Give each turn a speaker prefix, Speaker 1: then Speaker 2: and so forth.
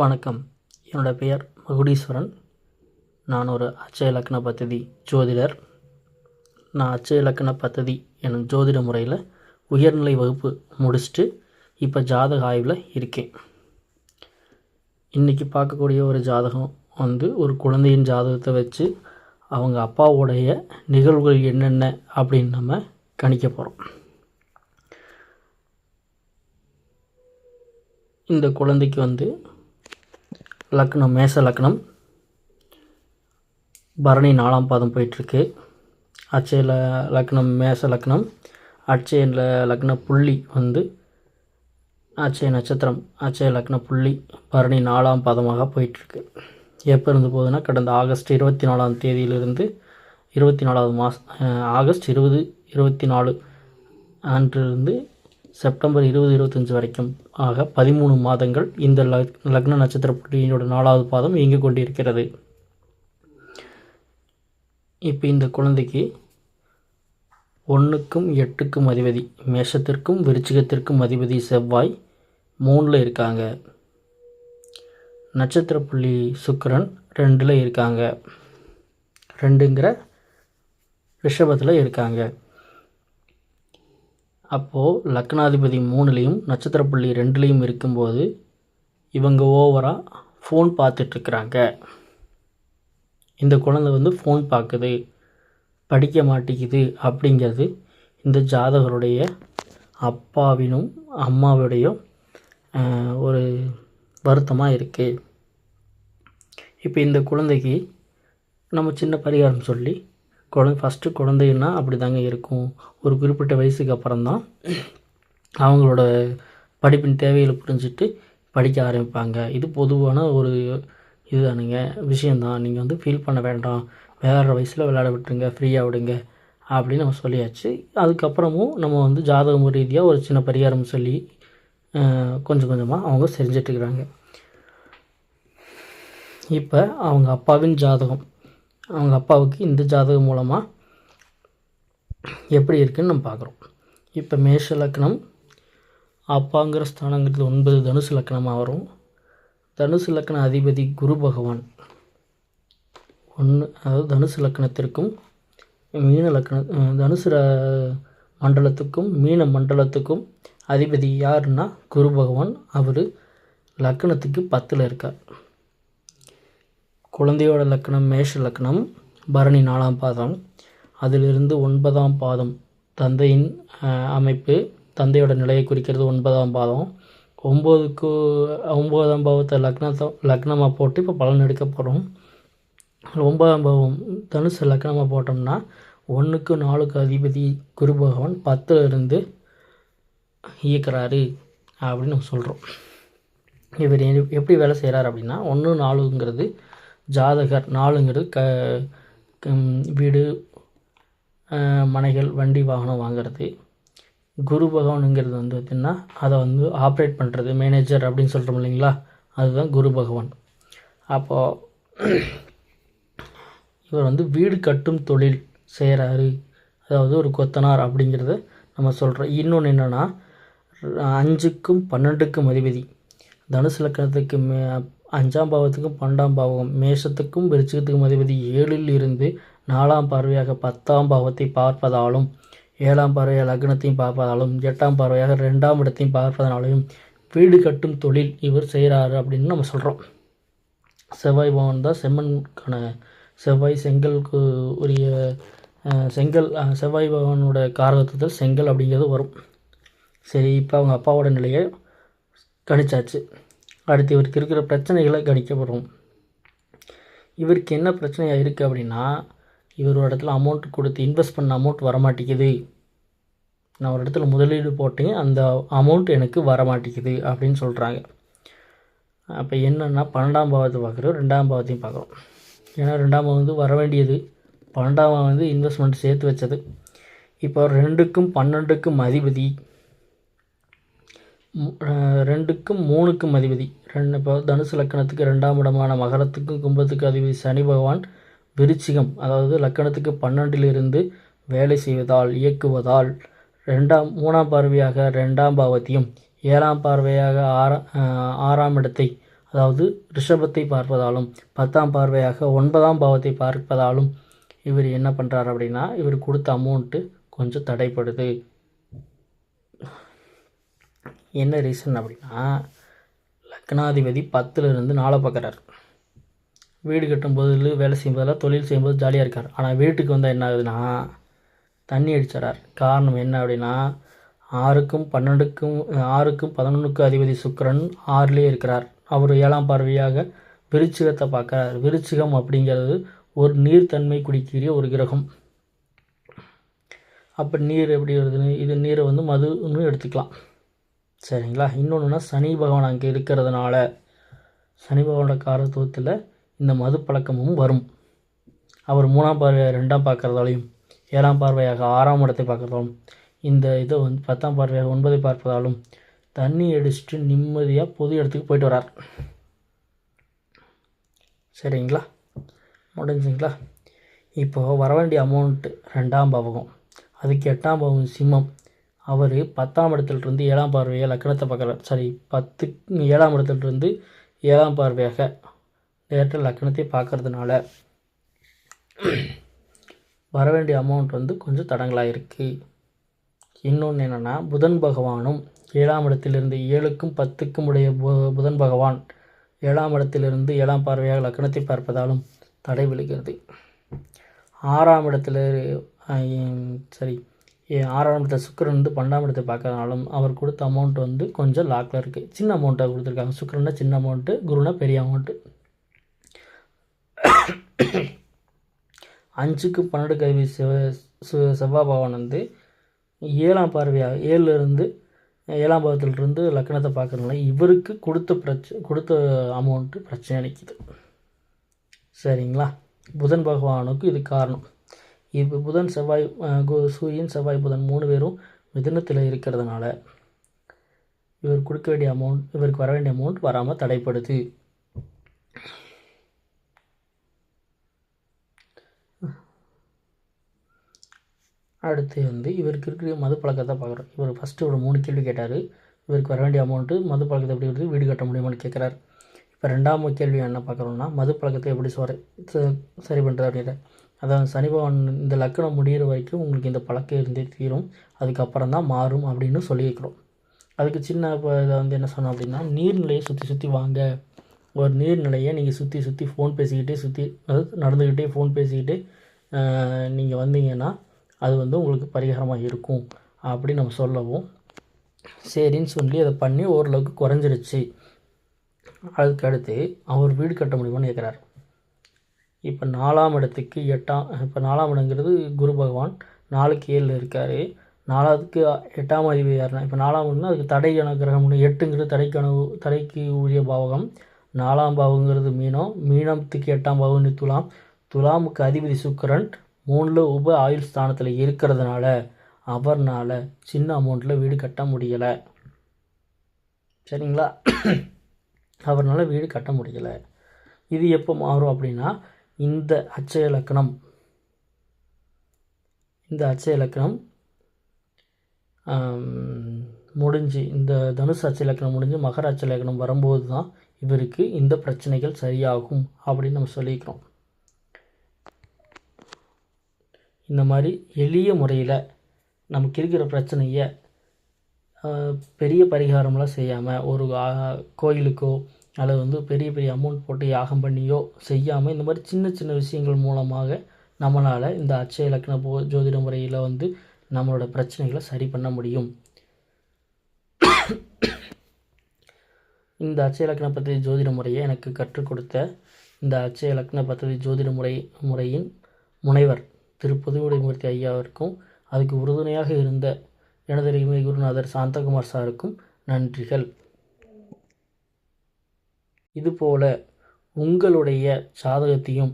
Speaker 1: வணக்கம். என்னோடய பெயர் மகுடீஸ்வரன். நான் ஒரு அச்சய இலக்கண பத்ததி ஜோதிடர். நான் அச்சய இலக்கண பத்ததி எனும் ஜோதிட முறையில் உயர்நிலை வகுப்பு முடிச்சுட்டு இப்போ ஜாதக ஆய்வில் இருக்கேன். இன்றைக்கி பார்க்கக்கூடிய ஒரு ஜாதகம் வந்து ஒரு குழந்தையின் ஜாதகத்தை வச்சு அவங்க அப்பாவுடைய நிகழ்வுகள் என்னென்ன அப்படின்னு நம்ம கணிக்க போகிறோம் இந்த குழந்தைக்கு வந்து லக்னம் மேச லக்னம். பரணி நாலாம் பாதம் போயிட்டுருக்கு. அச்சையில் லக்னம் மேச லக்னம். அச்சையில் லக்ன புள்ளி வந்து அச்சய நட்சத்திரம் அச்சய லக்ன புள்ளி பரணி நாலாம் பாதமாக போயிட்டுருக்கு. எப்போ இருந்து போகுதுன்னா கடந்த ஆகஸ்ட் இருபத்தி நாலாம் தேதியிலிருந்து இருபத்தி நாலாவது மாதம் ஆகஸ்ட் இருபது இருபத்தி நாலு அன்றிலிருந்து செப்டம்பர் இருபது இருபத்தஞ்சி வரைக்கும் ஆக பதிமூணு மாதங்கள் இந்த லக் லக்ன நட்சத்திர புள்ளியினோட நாலாவது பாதம் இயங்கிக் கொண்டிருக்கிறது. இப்போ இந்த குழந்தைக்கு ஒன்றுக்கும் எட்டுக்கும் அதிபதி மேஷத்திற்கும் விருச்சிகத்திற்கும் அதிபதி செவ்வாய் மூணில் இருக்காங்க. நட்சத்திர புள்ளி சுக்கிரன் ரெண்டில் இருக்காங்க. ரெண்டுங்கிற ரிஷபத்தில் இருக்காங்க. அப்போது லக்னாதிபதி மூணுலேயும் நட்சத்திர புள்ளி ரெண்டுலேயும் இருக்கும்போது இவங்க ஓவராக ஃபோன் பார்த்துட்ருக்குறாங்க. இந்த குழந்தை வந்து ஃபோன் பார்க்குது படிக்க மாட்டேங்குது அப்படிங்கிறது இந்த ஜாதகருடைய அப்பாவினும் அம்மாவுடைய ஒரு வருத்தமாக இருக்குது இப்போ இந்த குழந்தைக்கு நம்ம சின்ன பரிகாரம் சொல்லி குழந்தை ஃபஸ்ட்டு குழந்தைன்னா அப்படி தாங்க இருக்கும். ஒரு குறிப்பிட்ட வயசுக்கு அப்புறம் தான் அவங்களோட படிப்பின் தேவைகளை புரிஞ்சுட்டு படிக்க ஆரம்பிப்பாங்க. இது பொதுவான ஒரு இதுதானுங்க. விஷயந்தான் நீங்கள் வந்து ஃபீல் பண்ண வேண்டாம். விளையாடுற வயசில் விளையாட விட்டுருங்க. ஃப்ரீயாக விடுங்க. அப்படின்னு நம்ம சொல்லியாச்சு. அதுக்கப்புறமும் நம்ம வந்து ஜாதகம் ரீதியாக ஒரு சின்ன பரிகாரம் சொல்லி கொஞ்சம் கொஞ்சமாக அவங்க செஞ்சிட்ருக்குறாங்க இப்போ அவங்க அப்பாவின் ஜாதகம். அவங்க அப்பாவுக்கு இந்த ஜாதகம் மூலமாக எப்படி இருக்குன்னு நம்ம பார்க்குறோம். இப்போ மேஷ லக்னம் அப்பாங்கிற ஸ்தானங்கிறது ஒன்பது தனுசு லக்னமாக வரும். தனுசு லக்ன அதிபதி குரு பகவான். ஒன்று அதாவது தனுசு லக்னத்திற்கும் மீன லக்ன தனுசு மண்டலத்துக்கும் மீன மண்டலத்துக்கும் அதிபதி யாருன்னா குரு பகவான். அவர் லக்கணத்துக்கு பத்தில் இருக்கார். குழந்தையோட லக்கணம் மேஷ லக்கணம் பரணி நாலாம் பாதம். அதிலிருந்து ஒன்பதாம் பாதம் தந்தையின் அமைப்பு தந்தையோட நிலையை குறிக்கிறது ஒன்பதாம் பாதம். ஒம்போதுக்கு ஒம்போதாம் பாவத்தை லக்னத்தை லக்னமாக போட்டு இப்போ பலன் எடுக்க போகிறோம் ஒன்பதாம் பாவம் தனுசு லக்னமாக போட்டோம்னா ஒன்றுக்கு நாலுக்கு அதிபதி குரு பகவான் பத்தில் இருந்து இயக்கிறாரு அப்படின்னு நம்ம சொல்கிறோம் இவர் எப்படி வேலை செய்கிறார் அப்படின்னா ஒன்று நாலுங்கிறது ஜாதகர் நாலுங்கிறது க வீடு மனைகள் வண்டி வாகனம் வாங்கிறது. குரு பகவானுங்கிறது வந்து பார்த்திங்கன்னா அதை வந்து ஆப்ரேட் பண்ணுறது மேனேஜர் அப்படின்னு சொல்கிறோம் இல்லைங்களா? அதுதான் குரு பகவான். அப்போது இவர் வந்து வீடு கட்டும் தொழில் செய்கிறாரு அதாவது ஒரு கொத்தனார் அப்படிங்கிறத நம்ம சொல்கிறோம் இன்னொன்று என்னென்னா அஞ்சுக்கும் பன்னெண்டுக்கும் அதிபதி. தனுசு லக்கணத்துக்கு மே அஞ்சாம் பாவத்துக்கும் பன்னெண்டாம் பாவம் மேஷத்துக்கும் விருச்சிகத்துக்கும் அதிபதி ஏழில் இருந்து நாலாம் பார்வையாக பத்தாம் பாவத்தை பார்ப்பதாலும் ஏழாம் பார்வையாக லக்னத்தையும் பார்ப்பதாலும் எட்டாம் பார்வையாக ரெண்டாம் இடத்தையும் பார்ப்பதனாலையும் வீடு கட்டும் தொழில் இவர் செய்கிறாரு அப்படின்னு நம்ம சொல்கிறோம் செவ்வாய் பவன் தான் செம்மனுக்கான செவ்வாய் செங்கலுக்கு உரிய செங்கல் செவ்வாய் பவனோட காரகத்துவத்தில் செங்கல் அப்படிங்கிறது வரும். சரி இப்போ அவங்க அப்பாவோட நிலையை கணிச்சாச்சு. அடுத்து இவருக்கு இருக்கிற பிரச்சனைகளை கணிக்கப்படும் இவருக்கு என்ன பிரச்சனையாக இருக்குது அப்படின்னா இவர் ஒரு இடத்துல அமௌண்ட் கொடுத்து இன்வெஸ்ட் பண்ண அமௌண்ட் வரமாட்டேங்குது. நான் ஒரு இடத்துல முதலீடு போட்டேன் அந்த அமௌண்ட் எனக்கு வரமாட்டேங்குது அப்படின்னு சொல்கிறாங்க அப்போ என்னென்னா பன்னெண்டாம் பாவத்தை பார்க்குறோம். ரெண்டாம் பாவத்தையும் பார்க்குறோம். ஏன்னா ரெண்டாம் பாவம் வந்து வர வேண்டியது. பன்னெண்டாம் பாவம் வந்து இன்வெஸ்ட்மெண்ட் சேர்த்து வச்சது. இப்போ ரெண்டுக்கும் பன்னெண்டுக்கும் அதிபதி. ரெண்டுக்கும் மூணுக்கும் அதிபதி. ரெண்டு இப்போ தனுசு லக்கணத்துக்கு ரெண்டாம் இடமான மகரத்துக்கும் கும்பத்துக்கு அதிபதி சனி பகவான் விருச்சிகம் அதாவது லக்கணத்துக்கு பன்னெண்டிலிருந்து வேலை செய்வதால் இயக்குவதால் ரெண்டாம் மூணாம் பார்வையாக ரெண்டாம் பாவத்தையும் ஏழாம் பார்வையாக ஆறா ஆறாம் இடத்தை அதாவது ரிஷபத்தை பார்ப்பதாலும் பத்தாம் பார்வையாக ஒன்பதாம் பாவத்தை பார்ப்பதாலும் இவர் என்ன பண்ணுறார் அப்படின்னா இவர் கொடுத்த அமௌண்ட்டு கொஞ்சம் தடைப்படுது. என்ன ரீசன் அப்படின்னா லக்னாதிபதி பத்துலேருந்து நாளை பார்க்குறாரு. வீடு கட்டும்போது வேலை செய்யும்போதெல்லாம் தொழில் செய்யும்போது ஜாலியாக இருக்கார். ஆனால் வீட்டுக்கு வந்தால் என்ன ஆகுதுன்னா தண்ணி அடிச்சிடறார். காரணம் என்ன அப்படின்னா ஆறுக்கும் பன்னெண்டுக்கும் ஆறுக்கும் பதினொன்றுக்கும் அதிபதி சுக்கிரன் ஆறுலேயே இருக்கிறார். அவர் ஏழாம் பார்வையாக விருச்சிகத்தை பார்க்குறார். விருச்சிகம் அப்படிங்கிறது ஒரு நீர்த்தன்மை குடிக்கிற ஒரு கிரகம். அப்போ நீர் எப்படி வருதுன்னு இது நீரை வந்து மதுன்னு எடுத்துக்கலாம். சரிங்களா? இன்னொன்றுனா சனி பகவான் அங்கே இருக்கிறதுனால சனி பகவானோட காரத்துவத்தில் இந்த மது பழக்கமும் வரும். அவர் மூணாம் பார்வையாக ரெண்டாம் பார்க்குறதாலையும் ஏழாம் பார்வையாக ஆறாம் இடத்தை பார்க்குறதாலும் இந்த இதை வந்து பத்தாம் பார்வையாக ஒன்பதை பார்ப்பதாலும் தண்ணி அடிச்சுட்டு நிம்மதியாக பொது இடத்துக்கு போயிட்டு வரார் சரிங்களா? முடிஞ்சுங்களா? இப்போது வர வேண்டிய அமௌண்ட்டு ரெண்டாம் பாவகம். அதுக்கு எட்டாம் பாவம் சிம்மம். அவர் பத்தாம் இடத்துலருந்து ஏழாம் பார்வையாக லக்கணத்தை பார்க்குறார். சாரி பத்து ஏழாம் இடத்துலருந்து ஏழாம் பார்வையாக நேரத்தில் லக்கணத்தை பார்க்கறதுனால வர வேண்டிய அமௌண்ட் வந்து கொஞ்சம் தடங்களாக இருக்குது இன்னொன்று என்னென்னா புதன் பகவானும் ஏழாம் இடத்திலிருந்து ஏழுக்கும் பத்துக்கும் உடைய பு- புதன் பகவான் ஏழாம் இடத்திலிருந்து ஏழாம் பார்வையாக லக்கணத்தை பார்ப்பதாலும் தடை விழுகிறது. ஆறாம் இடத்துல சரி ஆறாம் இடத்துல சுக்கிரன் வந்து பன்னெண்டாம் இடத்தை பார்க்கறதுனாலும் அவர் கொடுத்த அமௌண்ட் வந்து கொஞ்சம் லாக்கில் இருக்குது சின்ன அமௌண்ட்டாக கொடுத்துருக்காங்க. சுக்கிரன்னா சின்ன அமௌண்ட்டு குருனா பெரிய அமௌண்ட்டு அஞ்சுக்கு பன்னெண்டு கல்வி செவ சு- செவ்வாய் பகவான் வந்து ஏழாம் பார்வையாக ஏழுலேருந்து ஏழாம் பாவத்திலிருந்து லக்கணத்தை பார்க்குறதுனால இவருக்கு கொடுத்த பிரச்ச கொடுத்த அமௌண்ட்டு பிரச்சனை அளிக்குது. சரிங்களா? புதன் பகவானுக்கு இது காரணம். இப்போ புதன் செவ்வாய் கு- சூரியன் செவ்வாய் புதன் மூணு பேரும் மிதுனத்தில் இருக்கிறதுனால இவர் கொடுக்க வேண்டிய அமௌண்ட் இவருக்கு வர வேண்டிய அமௌண்ட் வராமல் தடைப்படுது. அடுத்து வந்து இவருக்கு இருக்கிற மது பழக்கத்தை பார்க்குறோம். இவர் ஃபஸ்ட்டு ஒரு மூணு கேள்வி கேட்டார். இவருக்கு வர வேண்டிய அமௌண்ட்டு மது பழக்கத்தை எப்படி வருது வீடு கட்ட முடியுமான்னு கேட்குறாரு. இப்போ ரெண்டாம் கேள்வி என்ன பார்க்குறோம்னா மது பழக்கத்தை எப்படி சொர ச- சரி பண்ணுறது அப்படின்ற அதாவது சனி பகவான் இந்த லக்கணம் முடிகிற வரைக்கும் உங்களுக்கு இந்த பழக்கம் இருந்தே தீரும். அதுக்கப்புறம் தான் மாறும் அப்படின்னு சொல்லியிருக்கிறோம். அதுக்கு சின்ன இப்போ இதை வந்து என்ன சொன்னோம் அப்படின்னா நீர்நிலையை சுற்றி சுற்றி வாங்க. ஒரு நீர்நிலையை நீங்கள் சுற்றி சுற்றி ஃபோன் பேசிக்கிட்டே சுற்றி அதாவது நடந்துக்கிட்டே ஃபோன் பேசிக்கிட்டே நீங்கள் வந்தீங்கன்னா அது வந்து உங்களுக்கு பரிகாரமாக இருக்கும் அப்படின்னு நம்ம சொல்லவும். சரின்னு சொல்லி அதை பண்ணி ஓரளவுக்கு குறைஞ்சிருச்சு. அதுக்கு அடுத்து அவர் வீடு கட்ட முடியுமான்னு கேட்குறாரு இப்போ நாலாம் இடத்துக்கு எட்டாம் இப்போ நாலாம் இடங்கிறது குரு பகவான் நாலுக்கு ஏழில் இருக்கார். நாலாவதுக்கு எட்டாம் அதிபதி யாருன்னா இப்போ நாலாம் இடம்னா அதுக்கு தடைக்கான கிரகம்னு எட்டுங்கிறது தடைக்கான தடைக்கு உரிய பாவகம். நாலாம் பாவங்கிறது மீனம். மீனத்துக்கு எட்டாம் பாவம்னு துலாம். துலாமுக்கு அதிபதி சுக்கரன் மூணில் உப ஆயுள் ஸ்தானத்தில் இருக்கிறதுனால அவர்னால சின்ன அமௌண்ட்டில் வீடு கட்ட முடியலை. சரிங்களா? அவர்னால் வீடு கட்ட முடியலை. இது எப்போ மாறும் அப்படின்னா இந்த அச்ச இலக்கணம் இந்த அச்ச இலக்கணம் முடிஞ்சு இந்த தனுசு அச்ச இலக்கணம் முடிஞ்சு மகர அச்ச இலக்கணம் வரும்போது தான் இவருக்கு இந்த பிரச்சனைகள் சரியாகும் அப்படின்னு நம்ம சொல்லிக்கிறோம். இந்த மாதிரி எளிய முறையில் நமக்கு இருக்கிற பிரச்சனையை பெரிய பரிகாரம்லாம் செய்யாமல் ஒரு கோயிலுக்கோ அல்லது வந்து பெரிய பெரிய அமௌண்ட் போட்டு யாகம் பண்ணியோ செய்யாமல் இந்த மாதிரி சின்ன சின்ன விஷயங்கள் மூலமாக நம்மளால் இந்த அச்சய இலக்கண போ ஜோதிட முறையில் வந்து நம்மளோட பிரச்சனைகளை சரி பண்ண முடியும். இந்த அச்சய இலக்கண பத்திரி ஜோதிட முறையை எனக்கு கற்றுக் கொடுத்த இந்த அச்சய இலக்கண பத்திரி ஜோதிட முறை முறையின் முனைவர் திரு புதுவிடைமூர்த்தி ஐயாவிற்கும் அதுக்கு உறுதுணையாக இருந்த எனது குருநாதர் சாந்தகுமார் சாருக்கும் நன்றிகள். இதுபோல உங்களுடைய ஜாதகத்தையும்